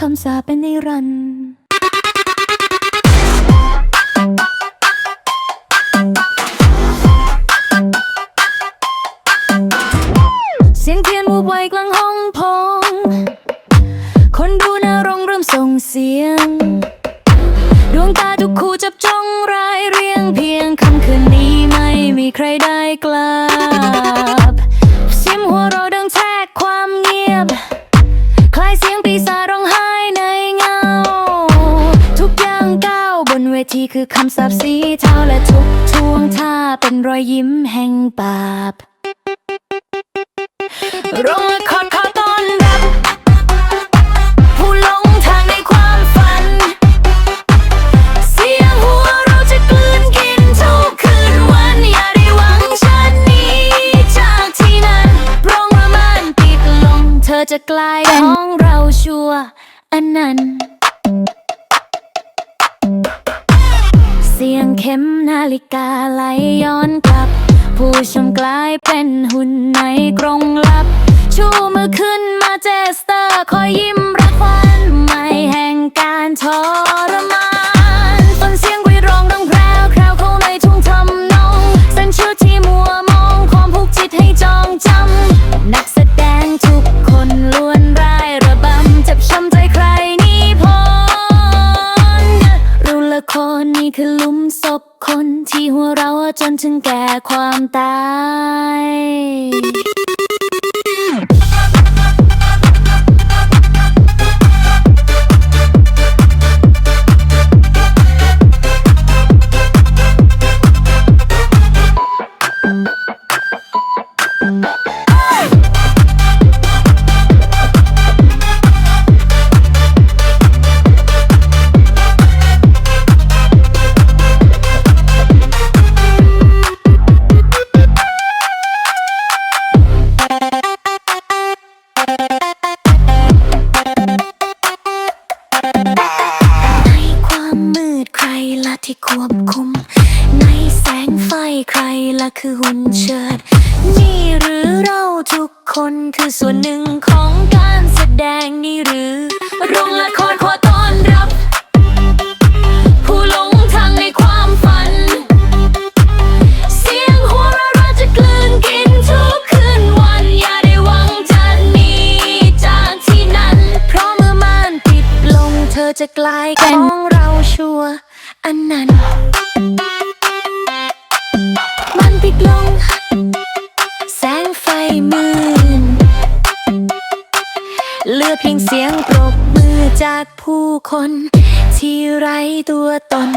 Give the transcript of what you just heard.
คำสาเป็นนิรันดร์เสียงเทียนวูบไวกลางห้องพงคนดูหน้าโรงเริ่มส่งเสียง ทีคือคำสาปสีเทาและทุกท่วงท่าเป็นรอยยิ้มแห่งบาปรงละครขอต้อนรับ ผู้หลงทางในความฝัน เสียงหัวเราจะกลืนกินทุกคืนวัน อย่าได้หวังฉันหนี้จากที่นั้นโรงละมันปิดลง เธอจะกลา ยงเข็มนาฬิกาไหลย้อนกลับ ผู้ชมกลายเป็นหุ่นในกรงลับ ชูมือขึ้นมาเจสเตอร์คอยยิ้ม่คือลุมศพคนที่หัวเราะจนถึงแก่ความตาย ที่ควบคุม ในแสงไฟใครละคือหุ่นเชิด นี่หรือเราทุกคนคือส่วนหนึ่งของการแสดงนี่หรือ โรงละครขอต้อนรับ ผู้หลงทางในความฝัน เสียงหัวเราะจะกลืนกินทุกคืนวัน อย่าได้หวังจะหนีจากที่นั้น เพราะเมื่อม่านปิดลงเธอจะกลายเป็นของเราชัวร์ อันนั้น มันปิดลง แสงไฟมืดเหลือเพียงเสียงปรบมือจากผู้คน ที่ไร้ตัวตน